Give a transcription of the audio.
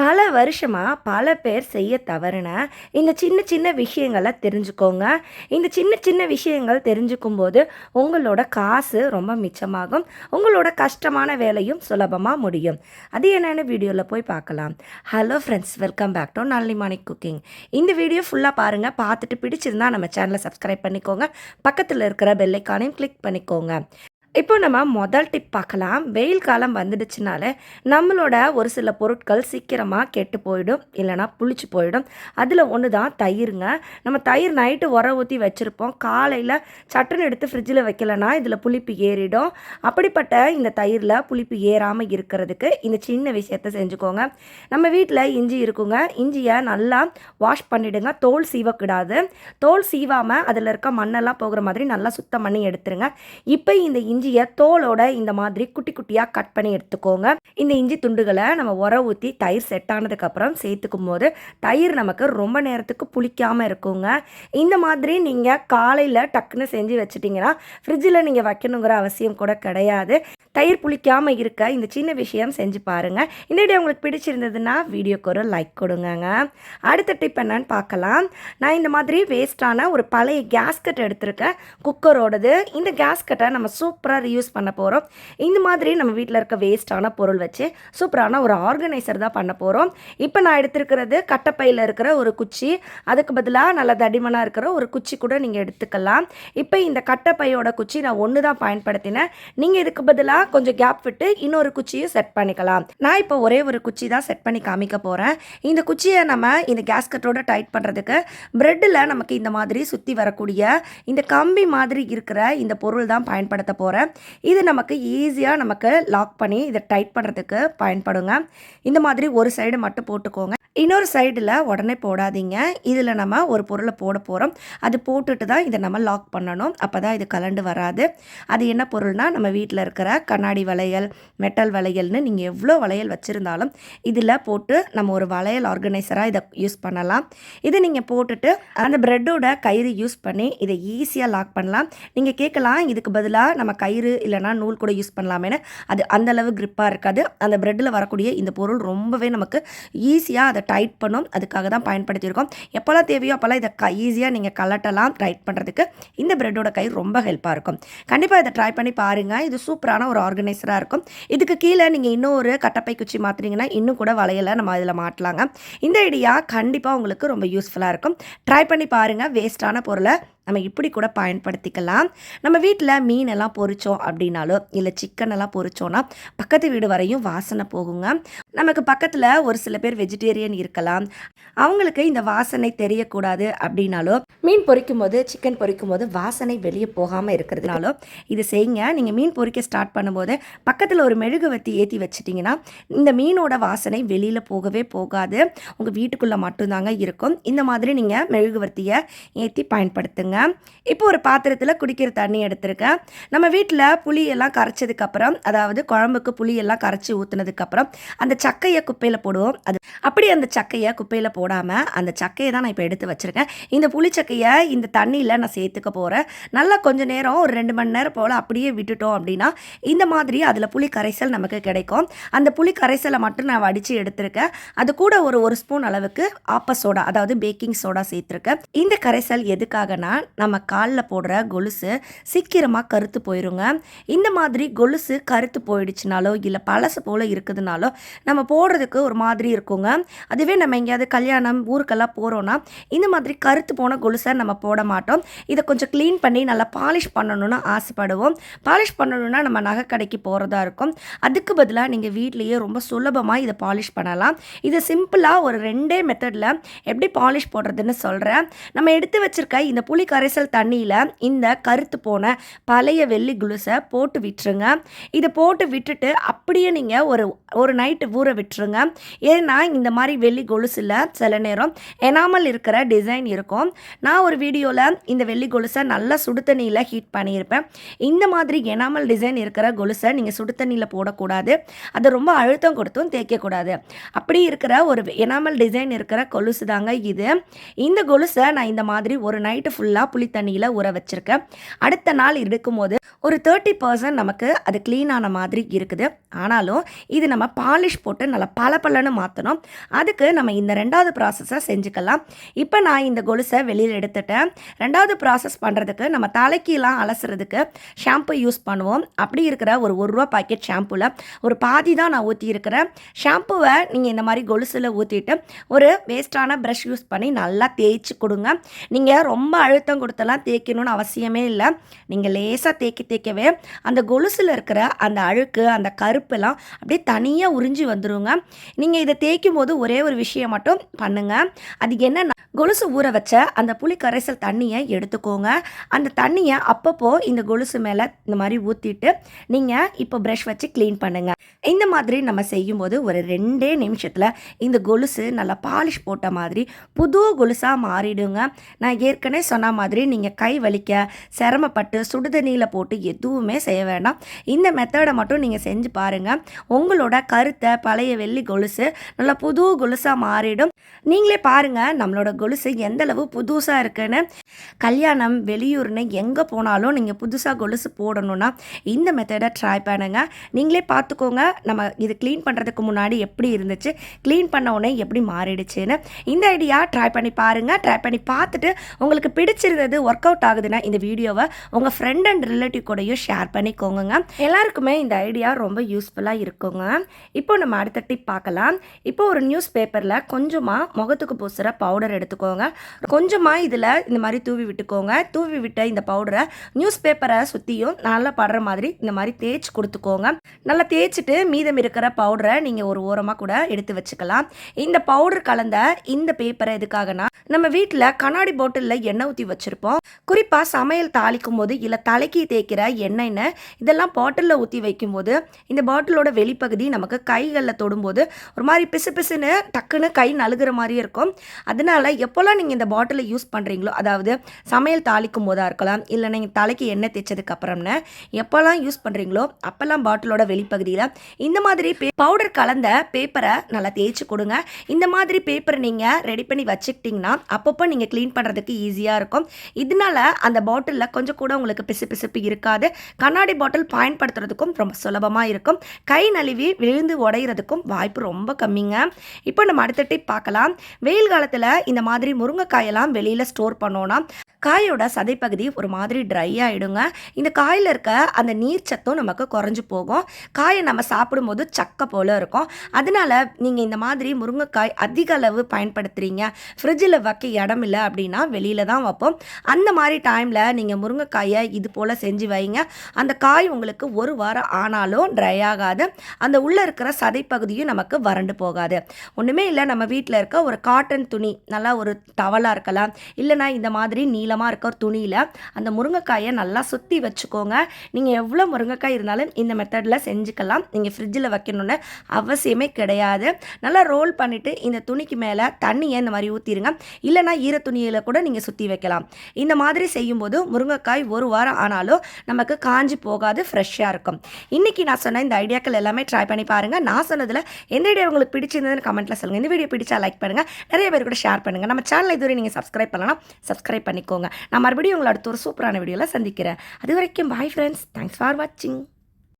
பல வருஷமாக பல பேர் செய்ய தவறுன இந்த சின்ன சின்ன விஷயங்களை தெரிஞ்சுக்கோங்க. இந்த சின்ன சின்ன விஷயங்கள் தெரிஞ்சுக்கும் போது உங்களோட காசு ரொம்ப மிச்சமாகும். உங்களோட கஷ்டமான வேலையும் சுலபமாக முடியும். அது என்னென்னு வீடியோவில் போய் பார்க்கலாம். Hello friends welcome back to morning cooking இந்த வீடியோ ஃபுல்லாக பாருங்கள் பார்த்துட்டு பிடிச்சிருந்தா நம்ம சேனலை சப்ஸ்கிரைப் பண்ணிக்கோங்க. பக்கத்தில் இருக்கிற பெல்லைக்கானையும் கிளிக் பண்ணிக்கோங்க. இப்போ நம்ம முதல் டிப் பார்க்கலாம். வெயில் காலம் வந்துடுச்சுனால நம்மளோட ஒரு சில பொருட்கள் சீக்கிரமாக கெட்டு போயிடும் இல்லைனா புளிச்சு போயிடும். அதில் ஒன்று தான் தயிருங்க. நம்ம தயிர் நைட்டு உர ஊற்றி வச்சுருப்போம். காலையில் சட்டுன்னு எடுத்து ஃப்ரிட்ஜில் வைக்கலனா இதில் புளிப்பு ஏறிடும். அப்படிப்பட்ட இந்த தயிரில் புளிப்பு ஏறாமல் இருக்கிறதுக்கு இந்த சின்ன விஷயத்த செஞ்சுக்கோங்க. நம்ம வீட்டில் இஞ்சி இருக்குங்க. இஞ்சியை நல்லா வாஷ் பண்ணிவிடுங்க தோல் சீவக்கூடாது. தோல் சீவாமல் அதில் இருக்க மண்ணெல்லாம் போகிற மாதிரி நல்லா சுத்தம் பண்ணி எடுத்துருங்க. இப்போ இந்த இஞ்சி இஞ்சியை தோலோட இந்த மாதிரி குட்டி குட்டியாக கட் பண்ணி எடுத்துக்கோங்க. இந்த இஞ்சி துண்டுகளை நம்ம உர ஊற்றி தயிர் செட் ஆனதுக்கப்புறம் சேர்த்துக்கும் போது தயிர் நமக்கு ரொம்ப நேரத்துக்கு புளிக்காமல் இருக்குங்க. இந்த மாதிரி நீங்கள் காலையில் டக்குன்னு செஞ்சு வச்சுட்டிங்கன்னா ஃப்ரிட்ஜில் நீங்கள் வைக்கணுங்கிற அவசியம் கூட கிடையாது. தயிர் புளிக்காமல் இருக்க இந்த சின்ன விஷயம் செஞ்சு பாருங்கள் இந்த வீடியோ உங்களுக்கு பிடிச்சிருந்ததுன்னா வீடியோக்கு ஒரு லைக் கொடுங்கங்க. அடுத்த டிப் என்னன்னு பார்க்கலாம். நான் இந்த மாதிரி வேஸ்ட்டான ஒரு பழைய கேஸ்கட் எடுத்திருக்கேன். குக்கரோடது இந்த கேஸ்கட்டை நம்ம சூப்பராக ரீயூஸ் பண்ண போகிறோம் இந்த மாதிரி நம்ம வீட்டில் இருக்க வேஸ்ட்டான பொருள் வச்சு சூப்பரான ஒரு ஆர்கனைசர் தான் பண்ண போகிறோம் இப்போ நான் எடுத்திருக்கிறது கட்டப்பையில் இருக்கிற ஒரு குச்சி. அதுக்கு பதிலாக நல்ல தடிமனாக இருக்கிற ஒரு குச்சி கூட நீங்கள் எடுத்துக்கலாம். இப்போ இந்த கட்டப்பையோட குச்சி நான் ஒன்று தான் பயன்படுத்தினேன். நீங்கள் இதுக்கு பதிலாக கொஞ்சம் கேப் விட்டு இன்னொரு குச்சியும் செட் பண்ணிக்கலாம். நான் இப்போ ஒரே ஒரு குச்சி தான் செட் பண்ணி காமிக்க போகிறேன் இந்த குச்சியை நம்ம இந்த கேஸ்கட்டோட டைட் பண்ணுறதுக்கு ப்ரெட்டில் நமக்கு இந்த மாதிரி சுற்றி வரக்கூடிய இந்த கம்பி மாதிரி இருக்கிற இந்த பொருள் தான் பயன்படுத்த போகிறேன் இது நமக்கு ஈஸியாக நமக்கு லாக் பண்ணி இதை டைட் பண்ணுறதுக்கு பயன்படுங்க. இந்த மாதிரி ஒரு சைடு மட்டும் போட்டுக்கோங்க. இன்னொரு சைடில் உடனே போடாதீங்க. இதில் நம்ம ஒரு பொருளை போட போகிறோம் அது போட்டுட்டு தான் இதை நம்ம லாக் பண்ணணும். அப்போ தான் இது கலண்டு வராது. அது என்ன பொருள்னால் நம்ம வீட்டில் இருக்கிற கண்ணாடி வளையல் மெட்டல் வளையல்னு நீங்கள் எவ்வளோ வளையல் வச்சுருந்தாலும் இதில் போட்டு நம்ம ஒரு வளையல் ஆர்கனைசராக இதை யூஸ் பண்ணலாம். இதை நீங்கள் போட்டுட்டு அந்த ப்ரெட்டோட கயிறு யூஸ் பண்ணி இதை ஈஸியாக லாக் பண்ணலாம். நீங்கள் கேட்கலாம் இதுக்கு பதிலாக நம்ம கயிறு இல்லைனா நூல் கூட யூஸ் பண்ணலாமேனு அது அந்தளவு க்ரிப்பாக இருக்காது. அந்த ப்ரெட்டில் வரக்கூடிய இந்த பொருள் ரொம்பவே நமக்கு ஈஸியாக அதை டைட் பண்ணும். அதுக்காக தான் பயன்படுத்தியிருக்கோம். எப்போல்லாம் தேவையோ அப்போல்லாம் இதை க ஈஸியாக நீங்கள் கலட்டலாம் டைட் பண்ணுறதுக்கு இந்த ப்ரெட்டோட கை ரொம்ப ஹெல்ப்பாக இருக்கும். கண்டிப்பாக இதை ட்ரை பண்ணி பாருங்கள் இது சூப்பரான ஒரு ஆர்கனைசராக இருக்கும். இதுக்கு கீழே நீங்கள் இன்னும் ஒரு கட்டப்பை குச்சி மாற்றினீங்கன்னா இன்னும் கூட வளையலை நம்ம இதில் மாட்டலாங்க இந்த ஐடியா கண்டிப்பாக உங்களுக்கு ரொம்ப யூஸ்ஃபுல்லாக இருக்கும். ட்ரை பண்ணி பாருங்கள் வேஸ்ட்டான பொருளை நம்ம இப்படி கூட பயன்படுத்திக்கலாம். நம்ம வீட்டில் மீன் எல்லாம் பொரிச்சோம் அப்படின்னாலோ இல்லை சிக்கன் எல்லாம் பொரிச்சோன்னா பக்கத்து வீடு வரையும் வாசனை போகுங்க. நமக்கு பக்கத்தில் ஒரு சில பேர் வெஜிடேரியன் இருக்கலாம். அவங்களுக்கு இந்த வாசனை தெரியக்கூடாது அப்படின்னாலோ மீன் பொரிக்கும் போது சிக்கன் பொரிக்கும் போது வாசனை வெளியே போகாமல் இருக்கிறதுனாலோ இது செய்யுங்க. நீங்கள் மீன் பொறிக்க ஸ்டார்ட் பண்ணும்போது பக்கத்தில் ஒரு மெழுகுவத்தி ஏற்றி வச்சிட்டிங்கன்னா இந்த மீனோட வாசனை வெளியில் போகவே போகாது. உங்கள் வீட்டுக்குள்ளே மட்டும்தாங்க இருக்கும். இந்த மாதிரி நீங்கள் மெழுகுவர்த்தியை ஏற்றி பயன்படுத்துங்க. இப்போ ஒரு பாத்திரத்தில் குடிக்கிற தண்ணி எடுத்திருக்கேன். நம்ம வீட்டில் புளி எல்லாம் கரைச்சதுக்கப்புறம் அதாவது குழம்புக்கு புளி எல்லாம் கரைச்சி ஊற்றுனதுக்கப்புறம் அந்த சக்கையை குப்பையில் போடுவோம். அது அப்படி அந்த சக்கையை குப்பையில் போடாமல் அந்த சக்கையை தான் நான் இப்போ எடுத்து வச்சுருக்கேன். இந்த புளிச்சக்கையை இந்த தண்ணியில் நான் சேர்த்துக்க போகிறேன் நல்லா கொஞ்ச நேரம் ஒரு ரெண்டு மணி நேரம் போல் அப்படியே விட்டுட்டோம் அப்படின்னா இந்த மாதிரி அதில் புளி கரைசல் நமக்கு கிடைக்கும். அந்த புளி கரைசலை மட்டும் நான் வடித்து எடுத்திருக்கேன். அது கூட ஒரு ஒரு ஸ்பூன் அளவுக்கு ஆப்ப சோடா அதாவது பேக்கிங் சோடா சேர்த்துருக்கேன். இந்த கரைசல் எதுக்காகனா நம்ம காலில் போடுற கொலுசு சீக்கிரமாக கருத்து போயிருங்க. இந்த மாதிரி கொலுசு கருத்து போயிடுச்சுனாலோ இல்லை பழசு போல் இருக்குதுனாலோ நம்ம போடுறதுக்கு ஒரு மாதிரி இருக்குங்க. அதுவே நம்ம எங்கேயாவது கல்யாணம் ஊருக்கெல்லாம் போகிறோன்னா இந்த மாதிரி கருத்து போன கொலுசை நம்ம போட மாட்டோம். இதை கொஞ்சம் க்ளீன் பண்ணி நல்லா பாலிஷ் பண்ணணும்னு ஆசைப்படுவோம். பாலிஷ் பண்ணணும்னா நம்ம நகை கடைக்கு போகிறதா இருக்கும். அதுக்கு பதிலாக நீங்கள் வீட்லேயே ரொம்ப சுலபமாக இதை பாலிஷ் பண்ணலாம். இது சிம்பிளாக ஒரு ரெண்டே மெத்தடில் எப்படி பாலிஷ் போடுறதுன்னு சொல்கிறேன் நம்ம எடுத்து வச்சுருக்க இந்த புளி கரைசல் தண்ணியில் இந்த கருத்து போன பழைய வெள்ளி குலுசை போட்டு விட்டுருங்க. இதை போட்டு விட்டுட்டு அப்படியே நீங்கள் ஒரு ஒரு நைட்டு ஊற விட்டுருங்க. ஏன்னா இந்த மாதிரி வெள்ளி கொலுசில் சில நேரம் எனாமல் இருக்கிற டிசைன் இருக்கும். நான் ஒரு வீடியோவில் இந்த வெள்ளி கொலுசை நல்லா சுடு தண்ணியில் ஹீட் பண்ணியிருப்பேன். இந்த மாதிரி எனாமல் டிசைன் இருக்கிற கொலுசை நீங்கள் சுடு தண்ணியில் போடக்கூடாது. அதை ரொம்ப அழுத்தம் கொடுத்தும் தேய்க்கக்கூடாது. அப்படி இருக்கிற ஒரு எனாமல் டிசைன் இருக்கிற கொலுசு தாங்க இது. இந்த கொலுசை நான் இந்த மாதிரி ஒரு நைட்டு ஃபுல்லாக புளி தண்ணியில் ஊற வச்சுருக்கேன். அடுத்த நாள் எடுக்கும்போது ஒரு தேர்ட்டி பர்சன்ட் நமக்கு அது க்ளீன் ஆன மாதிரி இருக்குது. ஆனாலும் இது நம்ம பாலிஷ் போட்டு நல்லா பளபளன்னு மாற்றணும் அதுக்கு நம்ம இந்த ரெண்டாவது ப்ராசஸை செஞ்சுக்கலாம். இப்போ நான் இந்த கொலுசை வெளியில் எடுத்துட்டேன். ரெண்டாவது ப்ராசஸ் பண்ணுறதுக்கு நம்ம தலைக்கெலாம் அலசுறதுக்கு ஷாம்பு யூஸ் பண்ணுவோம். அப்படி இருக்கிற ஒரு ஒரு ரூபா பாக்கெட் ஷாம்புவில் ஒரு பாதி தான் நான் ஊற்றியிருக்கிறேன் ஷாம்புவை நீங்கள் இந்த மாதிரி கொலுசில் ஊற்றிட்டு ஒரு வேஸ்ட்டான ப்ரஷ் யூஸ் பண்ணி நல்லா தேய்ச்சி கொடுங்க. நீங்கள் ரொம்ப அழுத்தம் கொடுத்தெல்லாம் தேய்க்கணும்னு அவசியமே இல்லை. நீங்கள் லேசாக தேக்கி தேய்க்கவே அந்த கொலுசில் இருக்கிற அந்த அழுக்கு அந்த கருப்பெல்லாம் அப்படியே தனியாக உறிஞ்சி வந்துடுங்க நீங்கள் இதை தேய்க்கும் போது ஒரே ஒரு விஷயம் மட்டும் பண்ணுங்கள் அது என்ன கொலுசு ஊற வச்ச அந்த புளி கரைசல் தண்ணியை எடுத்துக்கோங்க. அந்த தண்ணியை அப்பப்போ இந்த கொலுசு மேலே இந்த மாதிரி ஊற்றிட்டு நீங்கள் இப்போ ப்ரஷ் வச்சு க்ளீன் பண்ணுங்கள் இந்த மாதிரி நம்ம செய்யும்போது ஒரு ரெண்டே நிமிஷத்தில் இந்த கொலுசு நல்லா பாலிஷ் போட்ட மாதிரி புது கொலுசாக மாறிடுங்க. நான் ஏற்கனவே சொன்ன மாதிரி நீங்கள் கை வலிக்க சிரமப்பட்டு சுடுதண்ணியில் போட்டு எதுவுமே செய்ய வேண்டாம். இந்த மெத்தடை மட்டும் நீங்கள் செஞ்சு பாருங்கள் உங்களோட கருத்தை பழைய வெள்ளி கொலுசு நல்லா புது கொலுசாக மாறிடும். நீங்களே பாருங்கள் நம்மளோட கொலுசு எந்தளவு புதுசாக இருக்குன்னு. கல்யாணம் வெளியூர்னு எங்கே போனாலும் நீங்கள் புதுசாக கொலுசு போடணும்னா இந்த மெத்தடை ட்ரை பண்ணுங்க. நீங்களே பார்த்துக்கோங்க நம்ம இது க்ளீன் பண்ணுறதுக்கு முன்னாடி எப்படி இருந்துச்சு க்ளீன் பண்ண உடனே எப்படி மாறிடுச்சுன்னு. இந்த ஐடியா ட்ரை பண்ணி பாருங்கள் ட்ரை பண்ணி பார்த்துட்டு உங்களுக்கு பிடிச்சிருந்தது ஒர்க் அவுட் ஆகுதுன்னா இந்த வீடியோவை உங்கள் ஃப்ரெண்ட் அண்ட் ரிலேட்டிவ் கூடயும் ஷேர் பண்ணிக்கோங்க எல்லாருக்குமே இந்த ஐடியா ரொம்ப யூஸ்ஃபுல்லாக இருக்குங்க. இப்போ நம்ம அடுத்த டிப் பார்க்கலாம். இப்போ ஒரு நியூஸ் பேப்பரில் கொஞ்சமாக முகத்துக்கு பூசுகிற பவுடர் எடுத்துக்கோங்க. கொஞ்சமாக இதில் இந்த மாதிரி தூவி விட்டுக்கோங்க. தூவி விட்ட இந்த பவுடரை நியூஸ் பேப்பரை சுற்றியும் நல்லா படுற மாதிரி இந்த மாதிரி தேய்ச்சி கொடுத்துக்கோங்க. நல்லா தேய்ச்சிட்டு மீதம் இருக்கிற பவுடரை நீங்கள் ஒரு ஓரமாக கூட எடுத்து வச்சுக்கலாம். இந்த பவுடர் கலந்த இந்த பேப்பரை எதுக்காகனா நம்ம வீட்டில் கண்ணாடி பாட்டிலில் எண்ணெய் ஊற்றி வச்சுருப்போம். குறிப்பாக சமையல் தாளிக்கும் போது இல்லை தலைக்கு தேய்க்கிற எண்ணெய்னு இதெல்லாம் பாட்டிலில் ஊற்றி வைக்கும்போது இந்த பாட்டிலோட வெளிப்பகுதி நமக்கு கைகளில் தொடும்போது ஒரு மாதிரி பிசு பிசுன்னு டக்குன்னு கை நழுகிற மாதிரி இருக்கும். அதனால எப்போல்லாம் நீங்கள் இந்த பாட்டிலை யூஸ் பண்ணுறீங்களோ அதாவது சமையல் தாளிக்கும் போதாக இருக்கலாம் இல்லை நீங்கள் தலைக்கு எண்ணெய் தேய்ச்சதுக்கு எப்போல்லாம் யூஸ் பண்ணுறீங்களோ அப்போல்லாம் பாட்டிலோட வெளிப்பகுதியில் இந்த மாதிரி பே பவுடர் கலந்த பேப்பரை நல்லா தேய்ச்சி கொடுங்க. இந்த மாதிரி பேப்பரை நீங்கள் ரெடி பண்ணி வச்சுக்கிட்டிங்கன்னா அப்பப்போ நீங்கள் க்ளீன் பண்ணுறதுக்கு ஈஸியாக இருக்கும். இதனால அந்த பாட்டிலில் கொஞ்சம் கூட உங்களுக்கு பிசு பிசுப்பு இருக்காது. கண்ணாடி பாட்டில் பயன்படுத்துறதுக்கும் ரொம்ப சுலபமாக இருக்கும். கை நழுவி விழுந்து உடையிறதுக்கும் வாய்ப்பு ரொம்ப கம்மிங்க. இப்போ நம்ம அடுத்த டிப் பார்க்கலாம். வெயில் காலத்தில் இந்த மாதிரி முருங்கைக்காயெல்லாம் வெளியில் ஸ்டோர் பண்ணோன்னா காயோட சதைப்பகுதி ஒரு மாதிரி ட்ரை ஆகிடுங்க இந்த காயில் இருக்க அந்த நீர் சத்தும் நமக்கு குறைஞ்சி போகும். காயை நம்ம சாப்பிடும்போது சக்கை போல் இருக்கும். அதனால நீங்கள் இந்த மாதிரி முருங்கைக்காய் அதிக அளவு பயன்படுத்துகிறீங்க ஃப்ரிட்ஜில் வைக்க இடம் இல்லை அப்படின்னா வெளியில் தான் வைப்போம். அந்த மாதிரி டைமில் நீங்கள் முருங்கைக்காயை இது போல் செஞ்சு வைங்க. அந்த காய் உங்களுக்கு ஒரு வாரம் ஆனாலும் ட்ரை ஆகாது. அந்த உள்ளே இருக்கிற சதைப்பகுதியும் நமக்கு வறண்டு போகாது. ஒன்றுமே இல்லை நம்ம வீட்டில் இருக்க ஒரு காட்டன் துணி நல்லா ஒரு டவலாக இருக்கலாம். இல்லைனா இந்த மாதிரி நீளமாக இருக்க ஒரு துணியில் அந்த முருங்கைக்காயை நல்லா சுற்றி வச்சுக்கோங்க. நீங்கள் எவ்வளோ முருங்கைக்காய் இருந்தாலும் இந்த மெத்தடில் செஞ்சுக்கலாம். நீங்கள் ஃப்ரிட்ஜில் வைக்கணுன்னு அவசியமே கிடையாது. நல்லா ரோல் பண்ணிவிட்டு இந்த துணிக்கு மேலே தண்ணியை இந்த மாதிரி ஊற்றிடுங்க இல்லைனா ஈர துணியில் கூட நீங்கள் சுற்றி வைக்கலாம். இந்த மாதிரி செய்யும்போது முருங்கைக்காய் ஒரு வாரம் ஆனாலும் நமக்கு காஞ்சி போகாது ஃப்ரெஷ்ஷாக இருக்கும். இன்றைக்கி நான் சொன்ன இந்த ஐடியாக்கள் எல்லாமே ட்ரை பண்ணி பாருங்கள் நான் சொன்னதில் எந்த ஐடியா உங்களுக்கு பிடிச்சிருந்ததுன்னு கமெண்ட்டில் சொல்லுங்கள் இந்த வீடியோ பிடிச்சா லைக் பண்ணுங்கள் நிறைய பேர் கூட ஷேர் பண்ணுங்கள் நம்ம சேனல் இதுவரை நீங்கள் சப்ஸ்கிரைப் பண்ணலாம் சப்ஸ்கிரைப் பண்ணிக்கோங்க. நான் மறுபடியும் உங்களை அடுத்த ஒரு சூப்பரான வீடியோவில் சந்திக்கிறேன். அது வரைக்கும் பாய் ஃப்ரெண்ட்ஸ் தேங்க்ஸ் ஃபார் வாட்சிங்